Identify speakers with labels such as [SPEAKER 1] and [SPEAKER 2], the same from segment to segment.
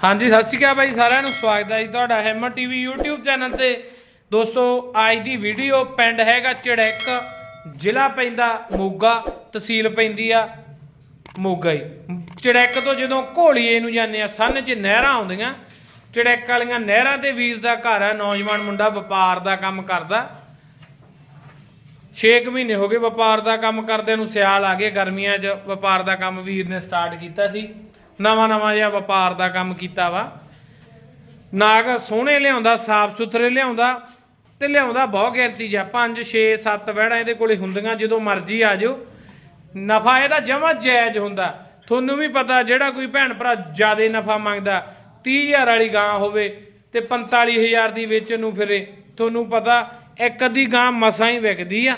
[SPEAKER 1] ਹਾਂਜੀ, ਸਤਿ ਸ਼੍ਰੀ ਅਕਾਲ ਬਾਈ, ਸਾਰਿਆਂ ਨੂੰ ਸਵਾਗਤ ਹੈ ਜੀ ਤੁਹਾਡਾ ਹੈਮਰ ਟੀਵੀ YouTube ਚੈਨਲ ਤੇ। ਦੋਸਤੋ, ਅੱਜ ਦੀ ਵੀਡੀਓ ਪਿੰਡ ਹੈਗਾ ਚੜੈਕ, ਜ਼ਿਲ੍ਹਾ ਪੈਂਦਾ ਮੋਗਾ, ਤਹਿਸੀਲ ਪੈਂਦੀ ਆ ਮੋਗਾ ਹੀ ਚੜੈਕ ਤੋਂ ਜਦੋਂ ਘੋਲੀਏ ਨੂੰ ਜਾਂਦੇ ਆ, ਸੰਨ 'ਚ ਨਹਿਰਾਂ ਆਉਂਦੀਆਂ। ਚੜੈਕ ਵਾਲੀਆਂ ਨਹਿਰਾਂ ਤੇ ਵੀਰ ਦਾ ਘਰ ਆ, ਨੌਜਵਾਨ ਮੁੰਡਾ ਵਪਾਰ ਦਾ ਕੰਮ ਕਰਦਾ। 6 ਮਹੀਨੇ ਹੋ ਗਏ ਵਪਾਰ ਦਾ ਕੰਮ ਕਰਦੇ ਨੂੰ ਸਿਆਲ ਆ ਗਏ, ਗਰਮੀਆਂ 'ਚ ਵਪਾਰ ਦਾ ਕੰਮ ਵੀਰ ਨੇ ਸਟਾਰਟ ਕੀਤਾ ਸੀ। ਨਵਾਂ ਨਵਾਂ ਜਿਹਾ ਵਪਾਰ ਦਾ ਕੰਮ ਕੀਤਾ ਵਾ। ਨਾਗ ਸੋਹਣੇ ਲਿਆਉਂਦਾ, ਸਾਫ਼ ਸੁਥਰੇ ਲਿਆਉਂਦਾ ਤੇ ਲਿਆਉਂਦਾ ਬਹੁਤ ਗਿਣਤੀ ਜਾ 5 6 7 ਵਹਿੜਾਂ ਇਹਦੇ ਕੋਲੇ ਹੁੰਦੀਆਂ, ਜਦੋਂ ਮਰਜ਼ੀ ਆ ਜਾਓ ਨਫਾ ਇਹਦਾ ਜਮਾ ਜਾਇਜ਼ ਹੁੰਦਾ। ਤੁਹਾਨੂੰ ਵੀ ਪਤਾ, ਜਿਹੜਾ ਕੋਈ ਭੈਣ ਭਰਾ ਜ਼ਿਆਦਾ ਨਫਾ ਮੰਗਦਾ 30000 ਵਾਲੀ ਗਾਂ ਹੋਵੇ ਤੇ 45000 ਦੀ ਵੇਚਣ ਨੂੰ ਫਿਰੇ, ਤੁਹਾਨੂੰ ਪਤਾ ਇੱਕ ਅੱਧੀ ਗਾਂ ਮਸਾਂ ਹੀ ਵਿਕਦੀ ਆ।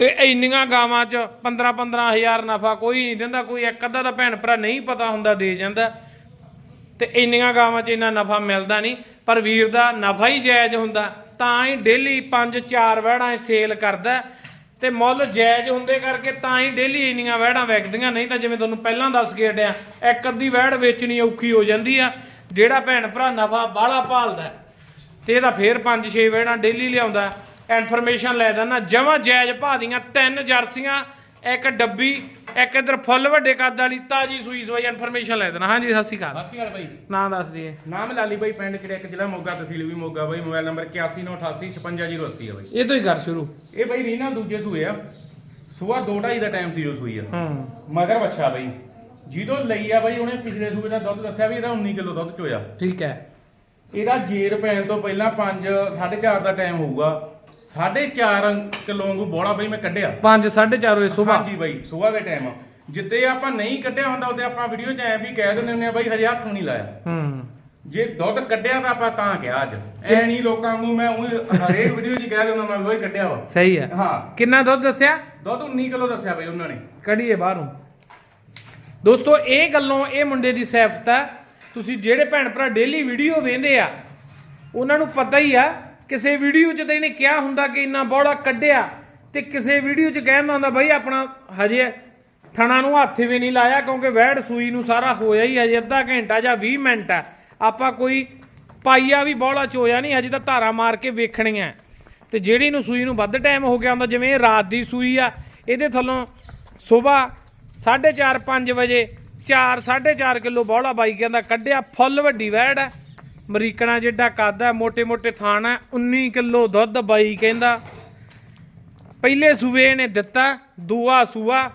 [SPEAKER 1] ਤੇ ਇੰਨੀਆਂ ਗਾਵਾਂ 'ਚ 15 15000 ਨਫਾ ਕੋਈ ਨਹੀਂ ਦਿੰਦਾ ਕੋਈ ਇੱਕ ਅੱਧਾ ਤਾਂ ਭੈਣ ਭਰਾ ਨਹੀਂ ਪਤਾ ਹੁੰਦਾ ਦੇ ਜਾਂਦਾ। ਤੇ ਇੰਨੀਆਂ ਗਾਵਾਂ 'ਚ ਇੰਨਾ ਨਫਾ ਮਿਲਦਾ ਨਹੀਂ ਪਰ ਵੀਰ ਦਾ ਨਫਾ ਹੀ ਜਾਇਜ਼ ਹੁੰਦਾ ਤਾਂ ਹੀ ਡੇਲੀ 5-4 ਵਹਿੜਾਂ ਸੇਲ ਕਰਦਾ। ਤੇ ਮੁੱਲ ਜਾਇਜ਼ ਹੁੰਦੇ ਕਰਕੇ ਤਾਂ ਹੀ ਡੇਲੀ ਇੰਨੀਆਂ ਵਹਿੜਾਂ ਵਿਕਦੀਆਂ ਨਹੀਂ ਤਾਂ ਜਿਵੇਂ ਤੁਹਾਨੂੰ ਪਹਿਲਾਂ ਦੱਸ ਕੇ ਹਟਿਆ ਇੱਕ ਅੱਧੀ ਵਹਿੜ ਵੇਚਣੀ ਔਖੀ ਹੋ ਜਾਂਦੀ ਆ ਜਿਹੜਾ ਭੈਣ ਭਰਾ ਨਫਾ ਬਾਹਲਾ ਭਾਲਦਾ। ਹੈ, ਤੇ ਇਹਦਾ ਫੇਰ 5-6 ਵਹਿੜਾਂ ਡੇਲੀ ਲਿਆਉਂਦਾ। ਇਨਫੋਰਮੇਸ਼ਨ ਲੈ ਦਿੰਦਾ। ਜਮਾ ਜਾਇਜ਼ ਭਾਅ ਦੀਆਂ ਤਿੰਨ ਜਰਸੀਆਂ ਇੱਕ ਡੱਬੀ ਇੱਕ ਇਧਰ ਫੁੱਲ ਵੱਡੇ ਕੱਦ ਵਾਲੀ ਤਾਜੀ ਸੂਈ ਸਵਾਈ ਇਨਫੋਰਮੇਸ਼ਨ ਲੈ ਦੇਣਾ ਹਾਂਜੀ ਸਤਿ ਸ਼੍ਰੀ ਅਕਾਲ।
[SPEAKER 2] ਸਤਿ ਸ਼੍ਰੀ ਅਕਾਲ ਬਾਈ
[SPEAKER 1] ਨਾਂ ਦੱਸ ਦਈਏ।
[SPEAKER 2] ਨਾਮ ਲਾਲੀ ਬਾਈ ਪਿੰਡ ਕਿਹੜਾ ਜ਼ਿਲ੍ਹਾ ਮੋਗਾ ਤਹਿਸੀਲ ਵੀ ਮੋਗਾ ਬਾਈ। ਮੋਬਾਈਲ ਨੰਬਰ 8198855080 ਆ ਬਾਈ।
[SPEAKER 1] ਇਹ ਤੋਂ ਹੀ ਕਰ ਸ਼ੁਰੂ।
[SPEAKER 2] ਇਹ ਬਾਈ ਰੀਨਾ ਦੂਜੇ ਸੂਏ ਆ। ਸੂਆ 2:30 ਦਾ ਟਾਈਮ ਸੀ ਜੋ ਸੂਈ ਆ।
[SPEAKER 1] ਹੂੰ।
[SPEAKER 2] ਮਗਰ ਬੱਚਾ ਬਾਈ। ਜਦੋਂ ਲਈ ਆ ਬਾਈ ਉਹਨੇ ਪਿਛਲੇ ਸੂਏ ਦਾ ਦੁੱਧ ਦੱਸਿਆ ਵੀ ਇਹਦਾ 19 ਕਿਲੋ ਦੁੱਧ ਚੋਇਆ।
[SPEAKER 1] ਠੀਕ ਹੈ।
[SPEAKER 2] ਇਹਦਾ ਜੇਰ ਪੈਣ ਤੋਂ ਪਹਿਲਾਂ 5 4.5 ਦਾ ਟਾਈਮ ਹੋਊਗਾ। 4.5 ਕਿਲੋ ਵਾਂਗੂ ਬੋਲਾ ਬਾਈ ਮੈਂ ਕੱਢਿਆ।
[SPEAKER 1] 5 4:30 ਵਜੇ ਸਵੇਰ।
[SPEAKER 2] ਹਾਂਜੀ ਬਾਈ ਸਵੇਰ ਦੇ ਟਾਈਮ ਜਿੱਤੇ ਆਪਾਂ ਨਹੀਂ ਕੱਢਿਆ ਹੁੰਦਾ ਉਹਦੇ ਆਪਾਂ ਵੀਡੀਓ 'ਚ ਐ ਵੀ ਕਹਿ ਦਿੰਦੇ ਹੁੰਦੇ ਆ ਬਾਈ ਹਜੇ ਹੱਥ ਨਹੀਂ ਲਾਇਆ।
[SPEAKER 1] ਹੂੰ।
[SPEAKER 2] ਜੇ ਦੁੱਧ ਕੱਢਿਆ ਤਾਂ ਆਪਾਂ ਤਾਂ ਕਿਹਾ ਅੱਜ। ਐ ਨਹੀਂ ਲੋਕਾਂ ਨੂੰ ਮੈਂ ਉਹੀ ਹਰੇਕ ਵੀਡੀਓ 'ਚ ਕਹਿ ਦਿੰਦਾ ਮੈਂ ਉਹੀ ਕੱਢਿਆ ਵਾ।
[SPEAKER 1] ਸਹੀ ਹੈ
[SPEAKER 2] ਹਾਂ।
[SPEAKER 1] ਕਿੰਨਾ ਦੁੱਧ ਦੱਸਿਆ?
[SPEAKER 2] ਦੁੱਧ 19 ਕਿਲੋ ਦੱਸਿਆ ਬਈ ਉਹਨਾਂ ਨੇ।
[SPEAKER 1] ਕੱਢੀਏ ਬਾਹਰੋਂ। ਦੋਸਤੋ ਇਹ ਗੱਲੋਂ ਇਹ ਮੁੰਡੇ ਦੀ ਸਿਫਤ ਹੈ ਤੁਸੀਂ ਜਿਹੜੇ ਭੈਣ ਭਰਾ ਡੇਲੀ ਵੀਡੀਓ ਵੇਖਦੇ ਆ ਉਹਨਾਂ ਨੂੰ ਪਤਾ ਹੀ ਆ ਕਿਸੇ ਵੀਡੀਓ 'ਚ ਤਾਂ ਇਹਨੇ ਕਿਹਾ ਹੁੰਦਾ ਕਿ ਇੰਨਾ ਬੋੜਾ ਕੱਢਿਆ ਤੇ ਕਿਸੇ ਵੀਡੀਓ 'ਚ ਕਹਿੰਦਾ ਹੁੰਦਾ ਬਈ ਆਪਣਾ ਹਜੇ ਥਣਾ ਨੂੰ ਹੱਥ ਵੀ ਨਹੀਂ ਲਾਇਆ ਕਿਉਂਕਿ ਵਹਿੜ ਸੂਈ ਨੂੰ ਸਾਰਾ ਹੋਇਆ ਹੀ ਹਜੇ ਅੱਧਾ ਘੰਟਾ ਜਾਂ 20 ਮਿੰਟ ਆ। ਆਪਾਂ ਕੋਈ ਪਾਈਆ ਵੀ ਬੋਲਾ ਚੋਇਆ ਨਹੀਂ, ਹਜੇ ਤਾਂ ਧਾਰਾ ਮਾਰ ਕੇ ਵੇਖਣੀਆਂ ਤੇ ਜਿਹੜੀ ਨੂੰ ਸੂਈ ਨੂੰ ਵੱਧ ਟਾਈਮ ਹੋ ਗਿਆ ਹੁੰਦਾ, ਜਿਵੇਂ ਇਹ ਰਾਤ ਦੀ ਸੂਈ ਆ, ਇਹਦੇ ਥੱਲੋਂ ਸਵੇਰ 4:30 5 ਵਜੇ 4 4.5 ਕਿਲੋ ਬੋਲਾ ਬਾਈ ਕਹਿੰਦਾ, ਕੱਢਿਆ, ਫੁੱਲ ਵੱਡੀ ਵੈੜ ਹੈ ਅਮਰੀਕਣਾ ਜਿੱਡਾ ਕੱਦ ਹੈ ਮੋٹے-ਮੋٹੇ ਥਾਣ ਹੈ 19 ਕਿਲੋ ਦੁੱਧ ਬਾਈ ਕਹਿੰਦਾ। ਪਹਿਲੇ ਸੂਏ ਨੇ ਦਿੱਤਾ ਦੂਆ ਸੂਆ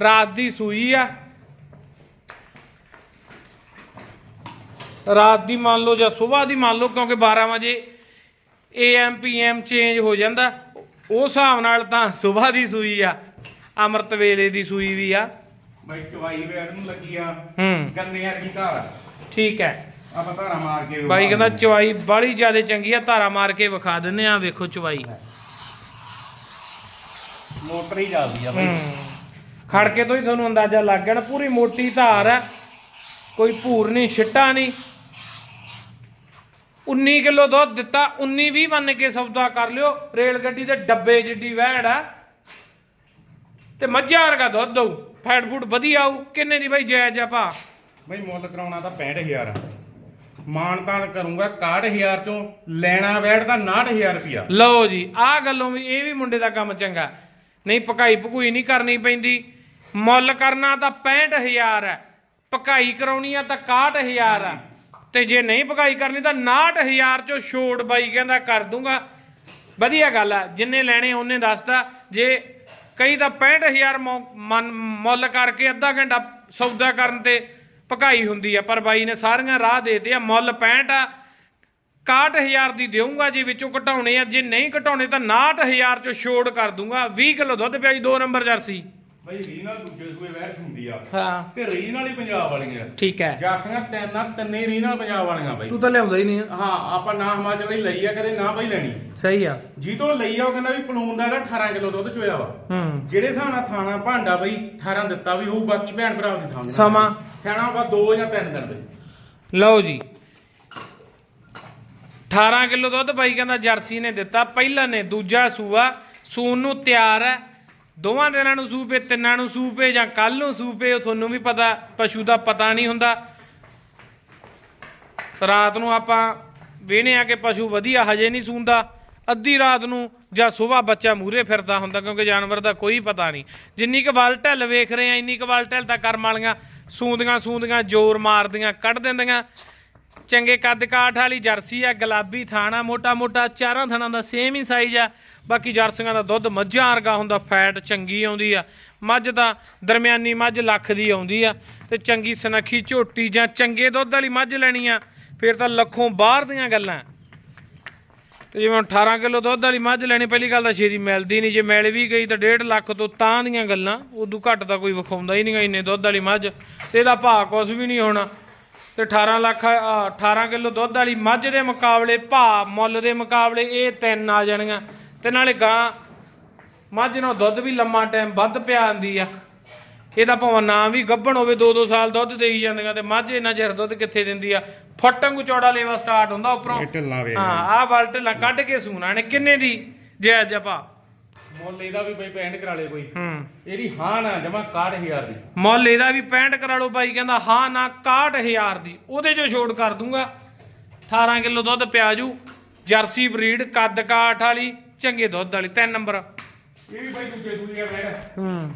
[SPEAKER 1] ਰਾਤ ਦੀ ਸੂਈ ਆ। ਰਾਤ ਦੀ ਮੰਨ ਲਓ ਜਾਂ ਸਵੇਰ ਦੀ ਮੰਨ ਲਓ ਕਿਉਂਕਿ 12 ਵਜੇ ਏਐਮ ਪੀਐਮ ਚੇਂਜ ਹੋ ਜਾਂਦਾ। ਉਹ ਹਿਸਾਬ ਨਾਲ ਤਾਂ ਸਵੇਰ ਦੀ ਸੂਈ ਆ ਅਮਰਤ ਵੇਲੇ ਦੀ ਸੂਈ ਵੀ ਆ।
[SPEAKER 2] ਬਾਈ ਚਵਾਈ ਵੇੜ ਨੂੰ ਲੱਗੀ ਆ।
[SPEAKER 1] ਹੂੰ।
[SPEAKER 2] ਗੰਨੇ ਵਰਗੀ
[SPEAKER 1] ਠੀਕ ਹੈ।
[SPEAKER 2] ਆਪਾਂ ਧਾਰਾ ਮਾਰ ਕੇ
[SPEAKER 1] ਬਾਈ ਕਹਿੰਦਾ ਚਵਾਈ ਬਾਲੀ ਜਿਆਦੇ ਚੰਗੀ ਆ ਧਾਰਾ ਮਾਰ ਕੇ ਵਿਖਾ ਦਿੰਨੇ ਆ ਵੇਖੋ ਚਵਾਈ
[SPEAKER 2] ਮੋਟਰ ਹੀ ਚੱਲਦੀ ਆ ਬਾਈ।
[SPEAKER 1] ਹੂੰ। ਖੜਕੇ ਤੋਂ ਹੀ ਤੁਹਾਨੂੰ ਅੰਦਾਜ਼ਾ ਲੱਗ ਗਿਆ ਨਾ ਪੂਰੀ ਮੋਟੀ ਧਾਰ ਹੈ ਕੋਈ ਭੂਰ ਨਹੀਂ ਛਿੱਟਾ ਨਹੀਂ। 19 ਕਿਲੋ ਦੁੱਧ ਦਿੱਤਾ 19 20 ਮੰਨ ਕੇ ਸੌਦਾ ਕਰ ਲਿਓ। ਰੇਲ ਗੱਡੀ ਦੇ ਡੱਬੇ ਜਿੱਡੀ ਵਹਿੜ ਆ। ਤੇ ਮੱਝਾਂ ਵਰਗਾ ਦੁੱਧ ਦਊ। ਫੈਟ ਫੂਡ ਵਧੀਆ ਆਊ। ਕਿੰਨੇ ਦੀ ਬਾਈ ਜਾਇਜ਼ ਆ ਭਾ?
[SPEAKER 2] ਬਈ ਮੁੱਲ ਕਰਾਉਣਾ ਤਾਂ 65000 ਆ। ਮਾਨਤਾਨ ਕਰੂੰਗਾ 61000 ਚੋਂ ਲੈਣਾ ਵੈੜ ਦਾ 69000 ਰੁਪਿਆ
[SPEAKER 1] ਲਓ ਜੀ, ਆਹ ਗੱਲੋਂ ਵੀ ਇਹ ਵੀ ਮੁੰਡੇ ਦਾ ਕੰਮ ਚੰਗਾ। ਨਹੀਂ, ਪਕਾਈ ਪਕੂਈ ਨਹੀਂ ਕਰਨੀ ਪੈਂਦੀ। ਮੁੱਲ ਕਰਨਾ ਤਾਂ 65000 ਹੈ। ਪਕਾਈ ਕਰਾਉਣੀ ਆ ਤਾਂ 61000 ਆ। ਤੇ ਜੇ ਨਹੀਂ ਪਕਾਈ ਕਰਨੀ ਤਾਂ 69000 ਚੋਂ ਛੋੜ ਬਾਈ ਕਹਿੰਦਾ ਕਰ ਦੂੰਗਾ। ਵਧੀਆ ਗੱਲ ਆ, ਜਿੰਨੇ ਲੈਣੇ ਉਹਨੇ ਦੱਸਦਾ ਜੇ ਕਈ ਤਾਂ 65000 ਮੁ- ਮੁੱਲ ਕਰਕੇ ਅੱਧਾ ਘੰਟਾ ਸੌਦਾ ਕਰਨ ਤੇ ਪਕਾਈ ਹੁੰਦੀ ਆ, ਪਰ ਬਾਈ ਨੇ ਸਾਰੀਆਂ ਰਾਹ ਦੇ ਦੇਤੇ ਆ ਮੁੱਲ 65 ਆ। 61000 ਦੀ ਦੇਊਂਗਾ ਜੇ ਵਿੱਚੋਂ ਘਟਾਉਣੇ ਆ, ਜੇ ਨਹੀਂ ਘਟਾਉਣੇ ਤਾਂ 69000 ਚੋਂ ਛੋੜ ਕਰ ਦੂੰਗਾ। 20 ਕਿਲੋ ਦੁੱਧ ਪਿਆ ਜੀ 2 ਨੰਬਰ ਜਰਸੀ।
[SPEAKER 2] ਬਈ ਰੀ ਨਾਲ ਦੂਜੇ ਸੂਏ ਵੈੜ ਹੁੰਦੀ ਆ।
[SPEAKER 1] ਹਾਂ।
[SPEAKER 2] ਤੇ ਰੀ ਨਾਲ ਹੀ ਪੰਜਾਬ ਵਾਲੀਆਂ।
[SPEAKER 1] ਠੀਕ ਹੈ।
[SPEAKER 2] ਜਾਖੀਆਂ ਤਿੰਨ ਤਿੰਨੇ ਰੀ ਨਾਲ ਪੰਜਾਬ ਵਾਲੀਆਂ ਬਾਈ।
[SPEAKER 1] ਤੂੰ ਤਾਂ ਲਿਆਉਂਦਾ ਹੀ ਨਹੀਂ ਆ।
[SPEAKER 2] ਹਾਂ ਆਪਾਂ ਨਾ ਹਿਮਾਚਲ ਦੀ ਲਈ ਆ ਕਦੇ ਨਾ ਬਈ ਲੈਣੀ।
[SPEAKER 1] ਸਹੀ ਆ।
[SPEAKER 2] ਜੀਤੋਂ ਲਈ ਆ ਉਹ ਕਹਿੰਦਾ ਵੀ ਪਲੂਨ ਦਾ ਇਹਦਾ 18 ਕਿਲੋ ਦੁੱਧ ਚੋਇਆ ਵਾ।
[SPEAKER 1] ਹੂੰ।
[SPEAKER 2] ਜਿਹੜੇ ਹਿਸਾਬ ਨਾਲ ਥਾਣਾ ਭਾਂਡਾ ਬਈ 18 ਦਿੱਤਾ ਵੀ ਹੋਊ ਬਾਕੀ ਭੈਣ ਭਰਾ ਦੀ ਸਮਝ
[SPEAKER 1] ਸਮਾਂ?
[SPEAKER 2] ਸਿਆਣਾ ਬਾ 2 ਜਾਂ 3 ਦਿਨ ਬਈ
[SPEAKER 1] ਲਓ ਜੀ। 18 ਕਿਲੋ ਦੁੱਧ ਬਾਈ ਕਹਿੰਦਾ ਜਰਸੀ ਨੇ ਦਿੱਤਾ ਪਹਿਲਾ ਨੇ ਦੂਜਾ ਸੂਆ ਸੂਨ ਨੂੰ ਤਿਆਰ ਹੈ। ਦੋਵਾਂ ਦਿਨਾਂ ਨੂੰ ਸੂਪੇ, ਤਿੰਨਾਂ ਨੂੰ ਸੂਪੇ ਜਾਂ ਕੱਲ ਨੂੰ ਸੂਪੇ, ਉਹ ਤੁਹਾਨੂੰ ਵੀ ਪਤਾ, ਪਸ਼ੂ ਦਾ ਪਤਾ ਨਹੀਂ ਹੁੰਦਾ। ਰਾਤ ਨੂੰ ਆਪਾਂ ਵੇਹਨੇ ਆ ਕਿ ਪਸ਼ੂ ਵਧੀਆ ਹਜੇ ਨਹੀਂ ਸੂੰਦਾ। ਅੱਧੀ ਰਾਤ ਨੂੰ ਜਾਂ ਸਵੇਰ ਬੱਚਾ ਮੂਰੇ ਫਿਰਦਾ ਹੁੰਦਾ, ਕਿਉਂਕਿ ਜਾਨਵਰ ਦਾ ਕੋਈ ਪਤਾ ਨਹੀਂ। ਜਿੰਨੀ ਕੁ ਵਲ ਢਿੱਲ ਵੇਖ ਰਹੇ ਆ, ਇੰਨੀ ਕੁ ਵਲ ਢਿੱਲ ਤਾਂ ਕਰਮ ਵਾਲੀਆਂ ਸੂੰਦੀਆਂ ਸੂੰਦੀਆਂ ਜ਼ੋਰ ਮਾਰਦੀਆਂ, ਕੱਢ ਦਿੰਦੀਆਂ। ਚੰਗੇ ਕੱਦ ਕਾਠ ਵਾਲੀ ਜਰਸੀ ਆ, ਗੁਲਾਬੀ ਥਾਣਾ ਮੋਟਾ ਮੋਟਾ ਚਾਰਾਂ ਥਾਣਾ ਦਾ ਸੇਮ ਹੀ ਸਾਈਜ਼ ਆ। ਬਾਕੀ ਜਰਸੀਆਂ ਦਾ ਦੁੱਧ ਮੱਝਾਂ ਵਰਗਾ ਹੁੰਦਾ ਫੈਟ ਚੰਗੀ ਆਉਂਦੀ ਆ। ਮੱਝ ਦਾ ਦਰਮਿਆਨੀ ਮੱਝ ਲੱਖ ਦੀ ਆਉਂਦੀ ਆ। ਤੇ ਚੰਗੀ ਸਨੱਖੀ ਝੋਟੀ ਜਾਂ ਚੰਗੇ ਦੁੱਧ ਵਾਲੀ ਮੱਝ ਲੈਣੀ ਆ, ਫਿਰ ਤਾਂ ਲੱਖੋਂ ਬਾਹਰ ਦੀਆਂ ਗੱਲਾਂ। ਤੇ ਜਿਵੇਂ ਹੁਣ 18 ਕਿਲੋ ਦੁੱਧ ਵਾਲੀ ਮੱਝ ਲੈਣੀ, ਪਹਿਲੀ ਗੱਲ ਤਾਂ ਛੇਤੀ ਮਿਲਦੀ ਨਹੀਂ। ਜੇ ਮਿਲ ਵੀ ਗਈ ਤਾਂ 1.5 ਲੱਖ ਤੋਂ ਤਾਂ ਦੀਆਂ ਗੱਲਾਂ। ਉਦੋਂ ਘੱਟ ਤਾਂ ਕੋਈ ਵਿਖਾਉਂਦਾ ਹੀ ਨਹੀਂ ਇੰਨੇ ਦੁੱਧ ਵਾਲੀ ਮੱਝ। ਤੇ ਇਹਦਾ ਭਾਅ ਕੁਝ ਵੀ ਨਹੀਂ ਹੋਣਾ। ਤੇ 18 ਲੱਖ ਅ, 18 ਕਿਲੋ ਦੁੱਧ ਵਾਲੀ ਮੱਝ ਦੇ ਮੁਕਾਬਲੇ ਭਾਅ ਮੁੱਲ ਦੇ ਮੁਕਾਬਲੇ ਇਹ ਤਿੰਨ ਆ ਜਾਣੀਆਂ। ਤੇ ਨਾਲੇ ਗਾਂ ਮੱਝ ਨਾਲ ਦੁੱਧ ਵੀ ਲੰਮਾ ਟਾਈਮ ਵੱਧ ਪਿਆ ਆਂਦੀ ਆ। ਇਹਦਾ ਭਾਵੇਂ ਨਾ ਵੀ ਗੱਭਣ ਹੋਵੇ 2-2 ਸਾਲ ਦੁੱਧ ਦੇਈ ਜਾਂਦੀਆਂ ਤੇ ਮੱਝ ਇੰਨਾ ਚਿਰ ਦੁੱਧ ਕਿੱਥੇ ਦਿੰਦੀ ਆ? ਫੱਟਾਂਗੂ ਚੌੜਾ ਲੇਵਾ ਸਟਾਰਟ ਹੁੰਦਾ ਉੱਪਰੋਂ। ਹਾਂ ਆਹ ਵੱਲ ਢਿੱਲਾਂ ਕੱਢ ਕੇ ਸੂਣਾ ਨੇ ਕਿੰਨੇ ਦੀ? ਜੈ ਜਪਾ।
[SPEAKER 2] ਮੁੱਲ ਇਹਦਾ ਵੀ ਬਈ ਪੈਂਟ ਕਰਾ ਲੇ ਕੋਈ।
[SPEAKER 1] ਹੂੰ।
[SPEAKER 2] ਇਹਦੀ ਹਾਂ ਨਾ ਜਮਾ 61000 ਦੀ।
[SPEAKER 1] ਮੁੱਲ ਇਹਦਾ ਵੀ 65 ਕਰਾ ਲਓ ਬਾਈ ਕਹਿੰਦਾ ਹਾਂ ਨਾ 61000 ਦੀ। ਉਹਦੇ ਚੋਂ ਛੋੜ ਕਰ ਦੂੰਗਾ। 18 ਕਿਲੋ ਦੁੱਧ ਪਿਆਜੂ ਜਰਸੀ ਬਰੀਡ ਕੱਦ ਕਾਠ ਵਾਲੀ ਚੰਗੇ ਦੁੱਧ ਵਾਲੀ ਤਿੰਨ ਨੰਬਰ।
[SPEAKER 2] ਇਹ ਵੀ ਬਈ ਦੂਜੇ ਸੂਈ ਆ ਬੈਠ
[SPEAKER 1] ਹੂੰ।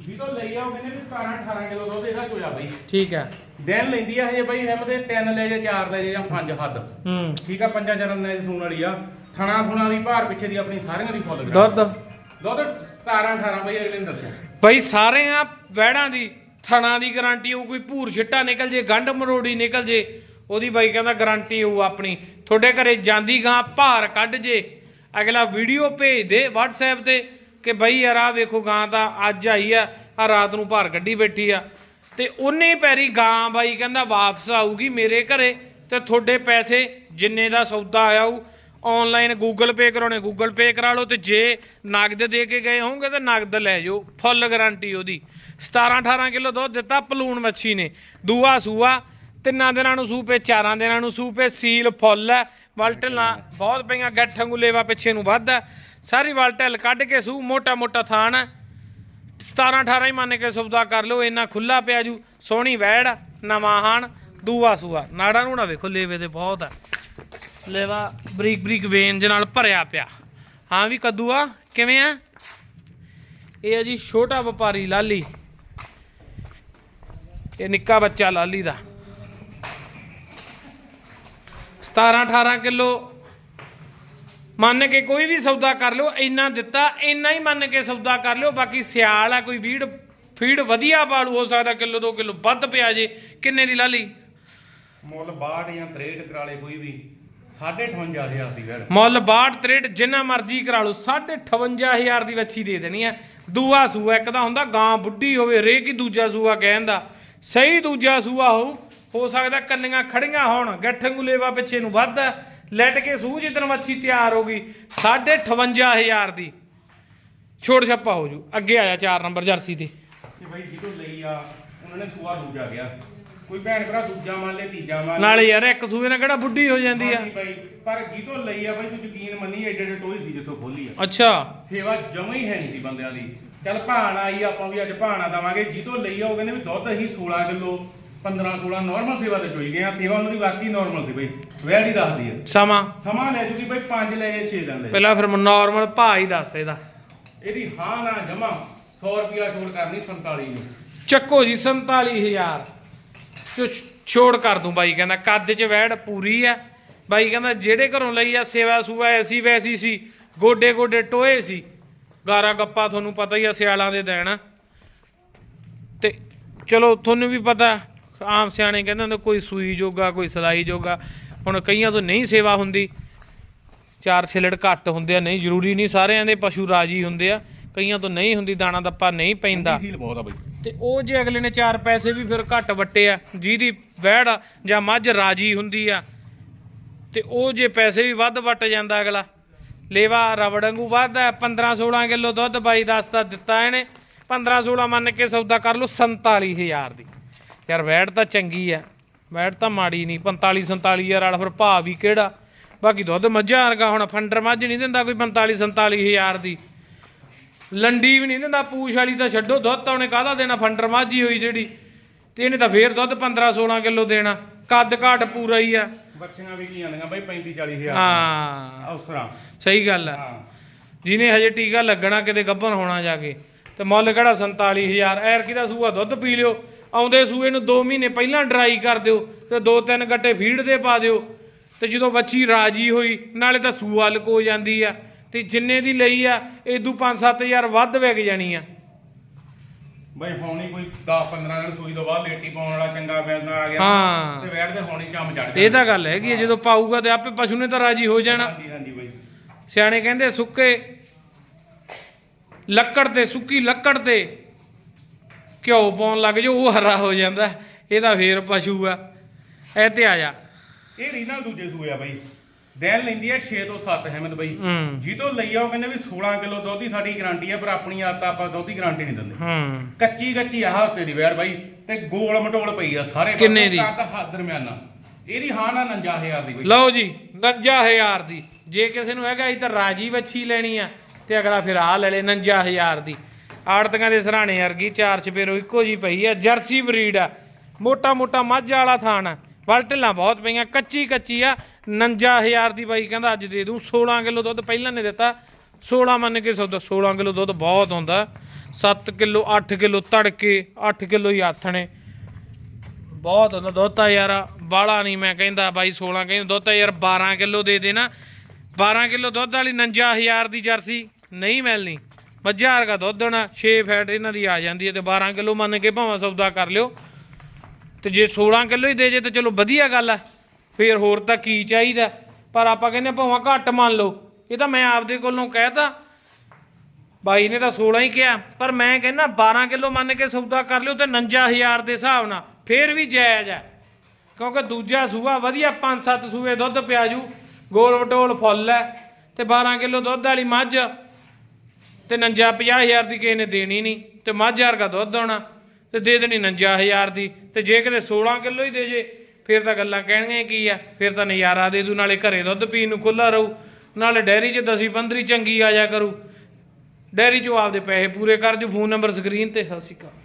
[SPEAKER 2] ਜਦੋਂ ਲਈ ਆ ਉਹ ਕਹਿੰਦੇ ਵੀ 17 18 ਕਿਲੋ ਦੁੱਧ ਇਹਦਾ ਚੋਇਆ ਬਈ।
[SPEAKER 1] ਠੀਕ ਹੈ।
[SPEAKER 2] ਦਿਨ ਲੈਂਦੀ ਆ ਹਜੇ ਬਈ ਹਿੰਮ ਦੇ 3 ਲੈ ਜੇ 4 ਲੈ ਜੇ ਜਾਂ 5 ਹੱਦ।
[SPEAKER 1] ਹੂੰ।
[SPEAKER 2] ਠੀਕ ਆ ਪੰਜਾਂ ਚਰਨ ਨੇ ਸੂਣ ਵਾਲੀ ਆ। ਥਣਾ ਥੁਣਾ ਦੀ ਭਾਰ ਪਿੱਛੇ ਦੀ ਆਪਣੀ ਸਾਰੀਆਂ ਦੀ ਫੁੱਲ
[SPEAKER 1] ਦੁੱਧ।
[SPEAKER 2] ਦੁੱਧ 17 18 ਬਈ ਅਗਲੇ ਨੇ ਦੱਸਿਆ।
[SPEAKER 1] ਬਈ ਸਾਰੇ ਆ ਵਹਿੜਾਂ ਦੀ, ਥਣਾ ਦੀ ਗਾਰੰਟੀ ਉਹ ਕੋਈ ਭੂਰ ਛਿੱਟਾ ਨਿਕਲ ਜੇ, ਗੰਢ ਮਰੋੜੀ ਨਿਕਲ ਜੇ, ਉਹਦੀ ਬਾਈ ਕਹਿੰਦਾ ਗਾਰੰਟੀ ਹੋਊ ਆਪਣੀ। ਤੁਹਾਡੇ ਘਰੇ ਜਾਂਦੀ ਗਾਂ, ਭਾਰ ਕੱਢ ਜੇ। ਅਗਲਾ ਵੀਡੀਓ ਭੇਜ ਦੇ WhatsApp ਤੇ ਕਿ ਬਈ ਯਾਰ ਆ ਵੇਖੋ ਗਾਂ ਤਾਂ ਅੱਜ ਆਈ ਆ ਆ ਰਾਤ ਨੂੰ ਭਾਰ ਕੱਢੀ ਬੈਠੀ ਆ। ਤੇ ਉਹਨੇ ਪੈਰੀ ਗਾਂ ਬਾਈ ਕਹਿੰਦਾ ਵਾਪਸ ਆਊਗੀ ਮੇਰੇ ਘਰੇ, ਤੇ ਤੁਹਾਡੇ ਪੈਸੇ ਜਿੰਨੇ ਦਾ ਸੌਦਾ ਆਇਆ ਉਹ ਆਨਲਾਈਨ ਗੂਗਲ ਪੇ ਕਰਾਉਣੇ ਗੂਗਲ ਪੇ ਕਰਾ ਲਓ ਤੇ ਜੇ ਨਗਦ ਦੇ ਕੇ ਗਏ ਹੋਵੋਗੇ ਤਾਂ ਨਗਦ ਲੈ ਜਾਓ ਫੁੱਲ ਗਾਰੰਟੀ ਉਹਦੀ। 17 18 ਕਿਲੋ ਦੁੱਧ ਦਿੱਤਾ, ਪਲੂਣ ਮੱਛੀ ਨੇ। ਦੂਆ ਸੂਆ, ਤਿੰਨਾਂ ਦਿਨਾਂ ਨੂੰ ਸੂਪੇ ਚਾਰਾਂ ਦਿਨਾਂ ਨੂੰ ਸੂਪੇ ਸੀਲ ਫੁੱਲ ਹੈ। ਵਲਟਲਾਂ ਬਹੁਤ ਪਈਆਂ, ਗੱਠਾਂ ਗੁਲੇਵਾ ਪਿੱਛੇ ਨੂੰ ਵੱਧ ਹੈ। ਸਾਰੀ ਵਲਟਲ ਕੱਢ ਕੇ ਸੂ ਮੋਟਾ ਮੋਟਾ ਥਾਣ ਹੈ। 17 18 ਹੀ ਮੰਨ ਕੇ ਸੌਦਾ ਕਰ ਲਓ, ਇੰਨਾ ਖੁੱਲਾ ਪਿਆ ਜੂ, ਸੋਹਣੀ ਵੈੜ, ਨਵਾਂ ਹਾਣ, ਦੂਆ ਸੂਆ। ਨਾੜਾ ਨੂੰ ਵੇਖੋ, ਲੇਵੇ ਦੇ ਬਹੁਤ ਆ। ਲੇਵਾ ਬਰੀਕ ਬਰੀਕ ਵੇਨਜ ਨਾਲ ਭਰਿਆ ਪਿਆ। ਹਾਂ ਵੀ ਕੱਦੂ ਆ, ਕਿਵੇਂ ਆ? ਇਹ ਆ ਜੀ ਛੋਟਾ ਵਪਾਰੀ ਲਾਲੀ। ਇਹ ਨਿੱਕਾ ਬੱਚਾ ਲਾਲੀ ਦਾ। 17 18 ਕਿਲੋ। ਮੰਨ ਕੇ ਕੋਈ ਵੀ ਸੌਦਾ ਕਰ ਲਿਓ, ਇੰਨਾ ਦਿੱਤਾ, ਇੰਨਾ ਹੀ ਮੰਨ ਕੇ ਸੌਦਾ ਕਰ ਲਿਓ। ਬਾਕੀ ਸਿਆਲ ਆ, ਕੋਈ ਵੀੜ ਫੀਡ ਵਧੀਆ ਬਾਲੂ, ਹੋ ਸਕਦਾ ਕਿਲੋ 2 ਕਿਲੋ ਵੱਧ ਪਿਆ ਜੇ। ਕਿੰਨੇ ਦੀ ਲਾਲੀ?
[SPEAKER 2] ਮੁੱਲ 62 ਜਾਂ 63 ਕਰਾ ਕੋਈ ਵੀ। 58500 ਦੀ ਵੈੜ
[SPEAKER 1] ਮੁੱਲ 62 63 ਜਿੰਨਾ ਮਰਜ਼ੀ ਕਰਾ ਲਓ 58500 ਦੀ ਵੱਛੀ ਦੇ ਦੇਣੀ ਆ ਦੂਆ ਸੂਆ ਇੱਕ ਤਾਂ ਹੁੰਦਾ ਗਾਂ ਬੁੱਢੀ ਹੋਵੇ ਰੇ ਕੀ ਦੂਜਾ ਸੂਆ ਕਹਿੰਦਾ ਸਹੀ ਦੂਜਾ ਸੂਆ ਹੋਊ ਹੋ ਸਕਦਾ ਕੰਨੀਆਂ ਖੜੀਆਂ ਹੋਣ ਗੱਠ ਗੁਲੇਵਾ ਪਿੱਛੇ ਨੂੰ ਵੱਧ ਹੈ। ਲੈਟ ਕੇ ਸੂ ਜਿੱਦਣ ਵੱਛੀ ਤਿਆਰ ਹੋ ਗਈ 58500 ਦੀ। ਛੋੜ ਛੱਪਾ ਹੋ ਜੂ ਅੱਗੇ ਆਇਆ 4 ਨੰਬਰ ਜਰਸੀ ਤੇ।
[SPEAKER 2] ਤੇ ਬਈ ਜਿਹਦੋਂ ਲਈ ਆ ਉਹਨਾਂ ਨੇ ਸੂਆ ਦੂਜਾ ਗਿਆ। ਕੋਈ ਭੈਣ ਭਰਾ ਦੂਜਾ ਮੰਨ ਲੈ ਤੀਜਾ ਮੰਨ
[SPEAKER 1] ਨਾਲੇ ਯਾਰ ਇੱਕ ਸੂਏ ਨਾਲ ਕਿਹੜਾ ਬੁੱਢੀ ਹੋ ਜਾਂਦੀ ਆ?
[SPEAKER 2] ਹਾਂਜੀ ਬਾਈ ਪਰ ਲਈ ਆ ਬਾਈ ਤੂੰ ਯਕੀਨ ਮੰਨੀ ਏਡੇ ਏਡੇ ਟੋਈ ਸੀ ਜਿੱਥੋਂ ਖੋਲੀ ਆ।
[SPEAKER 1] ਅੱਛਾ।
[SPEAKER 2] ਸੇਵਾ ਜਮਾ ਹੀ ਹੈ ਨਹੀਂ ਸੀ ਬੰਦਿਆਂ ਦੀ। ਚੱਲ ਭਾਣ ਆਈ ਆਪਾਂ ਵੀ ਅੱਜ ਭਾਣਾ ਦਵਾਂਗੇ। ਜਿਹਦੋਂ ਲਈ ਆ ਉਹ ਕਹਿੰਦੇ ਵੀ ਦੁੱਧ ਅਸੀਂ 16 ਕਿਲੋ 15 16 ਨਾਰਮਲ ਸੇਵਾ ਤੇ ਚੋਈ ਗਏ ਆ। ਸੇਵਾ ਉਹਨਾਂ ਦੀ ਵਾਕਈ ਨਾਰਮਲ ਸੀ ਬਈ। ਵੈੜੀ ਦੱਸਦੀ ਆ।
[SPEAKER 1] ਸਮਾਂ?
[SPEAKER 2] ਸਮਾਂ ਲੈ ਜੂਗੀ ਬਈ 5 ਲੈ ਜੇ 6 ਦਿਨ ਲੈ
[SPEAKER 1] ਪਹਿਲਾਂ ਫਿਰ ਨਾਰਮਲ ਭਾਅ ਹੀ ਦੱਸ ਇਹਦਾ।
[SPEAKER 2] ਇਹਦੀ ਹਾਂ ਨਾ ਜਮਾ 100 ਰੁਪਿਆ ਛੋੜ ਕਰਨੀ 47 ਨੂੰ।
[SPEAKER 1] ਚੱਕੋ ਜੀ 47000 ਚੋ ਛੋੜ ਕਰ ਦੂੰ ਬਾਈ, ਕਹਿੰਦਾ ਕੱਦ ਚ ਵੈੜ ਪੂਰੀ ਆ। ਬਾਈ ਕਹਿੰਦਾ ਜਿਹੜੇ ਘਰੋਂ ਲਈ ਆ ਸੇਵਾ ਸੂਆ ਐਸੀ ਵੈਸੀ ਸੀ, ਗੋਡੇ ਗੋਡੇ ਟੋਏ ਸੀ। ਗਾਰਾ ਗੱਪਾ ਤੁਹਾਨੂੰ ਪਤਾ ਹੀ ਆ, ਸਿਆਲਾਂ ਦੇ ਦਿਨ। ਤੇ ਚਲੋ ਤੁਹਾਨੂੰ ਵੀ ਪਤਾ, ਆਮ ਸਿਆਣੇ ਕਹਿੰਦੇ ਹੁੰਦੇ, ਕੋਈ ਸੂਈ ਜੋਗਾ, ਕੋਈ ਸਲਾਈ ਜੋਗਾ। ਹੁਣ ਕਈਆਂ ਤੋਂ ਨਹੀਂ ਸੇਵਾ ਹੁੰਦੀ। ਚਾਰ ਛਿਲੜ ਘੱਟ ਹੁੰਦੇ ਆ, ਨਹੀਂ ਜ਼ਰੂਰੀ ਨਹੀਂ, ਸਾਰਿਆਂ ਦੇ ਪਸ਼ੂ ਰਾਜੀ ਹੁੰਦੇ ਆ। ਕਈਆਂ ਤੋਂ ਨਹੀਂ ਹੁੰਦੀ ਦਾਣਾ ਦੱਪਾ ਨਹੀਂ ਪੈਂਦਾ।
[SPEAKER 2] ਸੀਲ ਬਹੁਤ ਆ ਬਈ।
[SPEAKER 1] ਤੇ ਉਹ ਜੇ ਅਗਲੇ ਨੇ ਚਾਰ ਪੈਸੇ ਵੀ ਫਿਰ ਘੱਟ ਵੱਟੇ ਆ, ਜਿਹਦੀ ਵਹਿੜ ਜਾਂ ਮੱਝ ਰਾਜੀ ਹੁੰਦੀ ਆ, ਤੇ ਉਹ ਜੇ ਪੈਸੇ ਵੀ ਵੱਧ ਵੱਟ ਜਾਂਦਾ ਅਗਲਾ। ਲੇਵਾ ਰਬੜ ਵਾਂਗੂ ਵੱਧਦਾ 15 16 ਕਿਲੋ ਦੁੱਧ ਬਾਈ ਦੱਸਦਾ ਦਿੱਤਾ ਇਹਨੇ 15 16 ਮੰਨ ਕੇ ਸੌਦਾ ਕਰ ਲਓ 47000 ਦੀ। ਯਾਰ ਵਹਿੜ ਤਾਂ ਚੰਗੀ ਆ ਵਹਿੜ ਤਾਂ ਮਾੜੀ ਨਹੀਂ 45 47000 ਵਾਲਾ ਫਿਰ ਭਾਅ ਵੀ ਕਿਹੜਾ? ਬਾਕੀ ਦੁੱਧ ਮੱਝਾਂ ਵਰਗਾ ਹੁਣ, ਫੰਡਰ ਮੱਝ ਨਹੀਂ ਦਿੰਦਾ ਕੋਈ 45 47000 ਦੀ। ਲੰਡੀ ਵੀ ਨਹੀਂ ਦਿੰਦਾ ਪੂਛ ਵਾਲੀ ਤਾਂ ਛੱਡੋ ਦੁੱਧ ਤਾਂ ਉਹਨੇ ਕਾਹਦਾ ਦੇਣਾ ਫੰਡਰ ਮਾਝੀ ਹੋਈ ਜਿਹੜੀ। ਤੇ ਇਹਨੇ ਤਾਂ ਫੇਰ ਦੁੱਧ 15 16 ਕਿਲੋ ਦੇਣਾ ਕੱਦ ਕਾਠ ਪੂਰਾ ਹੀ ਆ।
[SPEAKER 2] ਬੱਚੀਆਂ ਵੀ ਕੀ ਆਂਦੀਆਂ ਬਾਈ 35 40 ਹਜ਼ਾਰ।
[SPEAKER 1] ਹਾਂ।
[SPEAKER 2] ਅਵਸਰਾਂ
[SPEAKER 1] ਸਹੀ ਗੱਲ ਆ। ਜਿਹਨੇ ਹਜੇ ਟੀਕਾ ਲੱਗਣਾ ਕਿਤੇ ਗੱਭਣ ਹੋਣਾ ਜਾ ਕੇ। ਤੇ ਮੁੱਲ ਕਿਹੜਾ? 47000 ਐਰ ਕਿਦਾ ਸੂਆ? ਦੁੱਧ ਪੀ ਲਿਓ। ਆਉਂਦੇ ਸੂਏ ਨੂੰ 2 ਮਹੀਨੇ ਪਹਿਲਾਂ ਡਰਾਈ ਕਰ ਦਿਓ ਤੇ ਦੋ ਤਿੰਨ ਗੱਟੇ ਫੀਡ ਦੇ ਪਾ ਦਿਓ। ਤੇ ਜਦੋਂ ਬੱਚੀ ਰਾਜੀ ਹੋਈ ਨਾਲੇ ਤਾਂ ਸੂਆ ਲਕੋ ਜਾਂਦੀ ਆ। ਤੇ ਜਿੰਨੇ ਦੀ ਲਈ ਆ ਇਦੋਂ 5-7000 ਵੱਧ ਵਿਕ ਜਾਣੀ ਆ।
[SPEAKER 2] ਬਾਈ ਹੋਣੀ ਕੋਈ 10 15 ਦਿਨ ਸੂਈ ਤੋਂ ਬਾਅਦ ਲੇਟੀ ਪਾਉਣ ਵਾਲਾ ਚੰਗਾ ਬੈਲਦਾ ਆ ਗਿਆ।
[SPEAKER 1] ਹਾਂ।
[SPEAKER 2] ਤੇ ਵੈੜ ਤੇ ਹੋਣੀ ਚੰਮ ਚੜ
[SPEAKER 1] ਇਹ ਤਾਂ ਗੱਲ ਹੈਗੀ ਆ, ਜਦੋਂ ਪਾਊਗਾ ਤੇ ਆਪੇ ਪਸ਼ੂ ਨੇ ਤਾਂ ਰਾਜੀ ਹੋ ਜਾਣਾ।
[SPEAKER 2] ਹਾਂਜੀ ਹਾਂਜੀ ਬਾਈ।
[SPEAKER 1] ਸਿਆਣੇ ਕਹਿੰਦੇ ਸੁੱਕੇ ਲੱਕੜ ਤੇ ਸੁੱਕੀ ਲੱਕੜ ਤੇ ਘਿਓ ਪਾਉਣ ਲੱਗ ਜਾਓ ਉਹ ਹਰਾ ਹੋ ਜਾਂਦਾ। ਇਹਦਾ ਫੇਰ ਪਸ਼ੂ ਆ। ਇਹ ਤੇ ਆ ਜਾ।
[SPEAKER 2] ਇਹ ਰੀਨਲ ਦੂਜੇ ਸੂਏ ਆ ਬਾਈ। ਦਿਨ ਲੈਂਦੀ ਆ 6 ਤੋਂ 7 ਹੈਮਦ ਬਾਈ।
[SPEAKER 1] ਹੂੰ।
[SPEAKER 2] ਜਿਹਤੋਂ ਲਈ ਆ ਉਹ ਕਹਿੰਦੇ ਵੀ 16 ਕਿਲੋ ਦੁੱਧ ਦੀ ਸਾਡੀ ਗਾਰੰਟੀ ਆ ਪਰ ਆਪਣੀ ਆਦਤ ਆਪਾਂ ਦੁੱਧ ਦੀ ਗਾਰੰਟੀ ਨਹੀਂ ਦਿੰਦੇ।
[SPEAKER 1] ਹੂੰ।
[SPEAKER 2] ਕੱਚੀ ਕੱਚੀ ਆ ਹਫ਼ਤੇ ਦੀ ਵੈੜ ਬਾਈ ਤੇ ਗੋਲ ਮਟੋਲ ਪਈ ਆ ਸਾਰੇ
[SPEAKER 1] ਕਿੰਨੇ ਦੀ?
[SPEAKER 2] ਕੱਦ ਹੱਦ ਦਰਮਿਆਨਾ। ਇਹਦੀ ਹਾਂ ਨਾ 59000 ਦੀ ਬਾਈ।
[SPEAKER 1] ਲਓ ਜੀ 59000 ਦੀ। ਜੇ ਕਿਸੇ ਨੂੰ ਹੈਗਾ ਇਹ ਤਾਂ ਰਾਜੀ ਵੱਛੀ ਲੈਣੀ ਆ ਤੇ ਅਗਲਾ ਫਿਰ ਆ ਲੈ ਲੈ 59000 ਦੀ। ਆੜਤੀਆਂ ਦੇ ਸਰਾਣੇ ਵਰਗੀ ਚਾਰ ਚਪੇਰੋ ਇੱਕੋ ਜੀ ਪਈ ਆ ਜਰਸੀ ਬਰੀਡ ਆ। ਮੋਟਾ ਮੋਟਾ ਮੱਝ ਵਾਲਾ ਥਾਣ ਆ। ਵਲ ਢਿੱਲਾਂ ਬਹੁਤ ਪਈਆਂ ਕੱਚੀ ਕੱਚੀ ਆ। 59000 ਦੀ ਬਾਈ ਕਹਿੰਦਾ ਅੱਜ ਦੇ ਦੂੰ 16 ਕਿਲੋ ਦੁੱਧ ਪਹਿਲਾਂ ਨੇ ਦਿੱਤਾ। 16 ਮੰਨ ਕੇ ਸੌਦਾ 16 ਕਿਲੋ ਦੁੱਧ ਬਹੁਤ ਹੁੰਦਾ। 7 ਕਿਲੋ 8 ਕਿਲੋ ਤੜਕੇ 8 ਕਿਲੋ ਹੀ ਆਥਣੇ ਬਹੁਤ ਹੁੰਦਾ ਦੁੱਧ ਤਾਂ ਯਾਰ ਬਾਲਾ ਨਹੀਂ ਮੈਂ ਕਹਿੰਦਾ ਬਾਈ 16 ਕਹਿੰਦਾ ਦੁੱਧ ਤਾਂ ਯਾਰ 12 ਕਿਲੋ ਦੇ ਦੇਣਾ। 12 ਕਿਲੋ ਦੁੱਧ ਵਾਲੀ 59000 ਦੀ ਜਰਸੀ ਨਹੀਂ ਮਿਲਣੀ। ਮੱਝਾਂ ਵਰਗਾ ਦੁੱਧ ਦੇਣਾ 6 ਫੈਟ ਇਹਨਾਂ ਦੀ ਆ ਜਾਂਦੀ ਹੈ ਤੇ 12 ਕਿਲੋ ਮੰਨ ਕੇ ਭਾਵੇਂ ਸੌਦਾ ਕਰ ਲਿਓ। ਤੇ ਜੇ 16 ਕਿਲੋ ਹੀ ਦੇ ਜੇ ਤਾਂ ਚਲੋ ਵਧੀਆ ਗੱਲ ਆ ਫੇਰ ਹੋਰ ਤਾਂ ਕੀ ਚਾਹੀਦਾ? ਪਰ ਆਪਾਂ ਕਹਿੰਦੇ ਭਾਵੇਂ ਘੱਟ ਮੰਨ ਲਓ। ਇਹ ਤਾਂ ਮੈਂ ਆਪਦੇ ਕੋਲੋਂ ਕਹਿਤਾ। ਬਾਈ ਨੇ ਤਾਂ 16 ਹੀ ਕਿਹਾ। ਪਰ ਮੈਂ ਕਹਿੰਦਾ 12 ਕਿਲੋ ਮੰਨ ਕੇ ਸੌਦਾ ਕਰ ਲਿਓ ਤੇ 59000 ਦੇ ਹਿਸਾਬ ਨਾਲ। ਫੇਰ ਵੀ ਜਾਇਜ਼ ਹੈ ਕਿਉਂਕਿ ਦੂਜਾ ਸੂਆ ਵਧੀਆ 5-7 ਸੂਏ ਦੁੱਧ ਪਿਆਜੂ। ਗੋਲ ਵਟੋਲ ਫੁੱਲ ਹੈ ਤੇ 12 ਕਿਲੋ ਦੁੱਧ ਵਾਲੀ ਮੱਝ। ਤੇ 50000 ਦੀ ਕਿਸੇ ਨੇ ਦੇਣੀ ਨਹੀਂ। ਤੇ ਮੱਝ ਵਰਗਾ ਦੁੱਧ ਆਉਣਾ। ਤੇ ਦੇ ਦੇਣੀ 50000 ਦੀ। ਤੇ ਜੇ ਕਿਤੇ 16 ਕਿਲੋ ਹੀ ਦੇ ਜੇ ਫਿਰ ਤਾਂ ਗੱਲਾਂ ਕਹਿਣਗੀਆਂ ਕੀ ਆ? ਫਿਰ ਤਾਂ ਨਜ਼ਾਰਾ ਦੇ ਦੂ, ਨਾਲੇ ਘਰੇ ਦੁੱਧ ਪੀਣ ਨੂੰ ਖੁੱਲਾ ਰਹੂ। ਨਾਲੇ ਡੈਰੀ 'ਚ ਦਸੀ 15 ਚੰਗੀ ਆ ਜਾ ਕਰੂ। ਡੈਰੀ 'ਚੋਂ ਆਪਦੇ ਪੈਸੇ ਪੂਰੇ ਕਰ ਜੂ, ਫੋਨ ਨੰਬਰ ਸਕਰੀਨ ਤੇ, ਸਤਿ ਸ਼੍ਰੀ ਅਕਾਲ।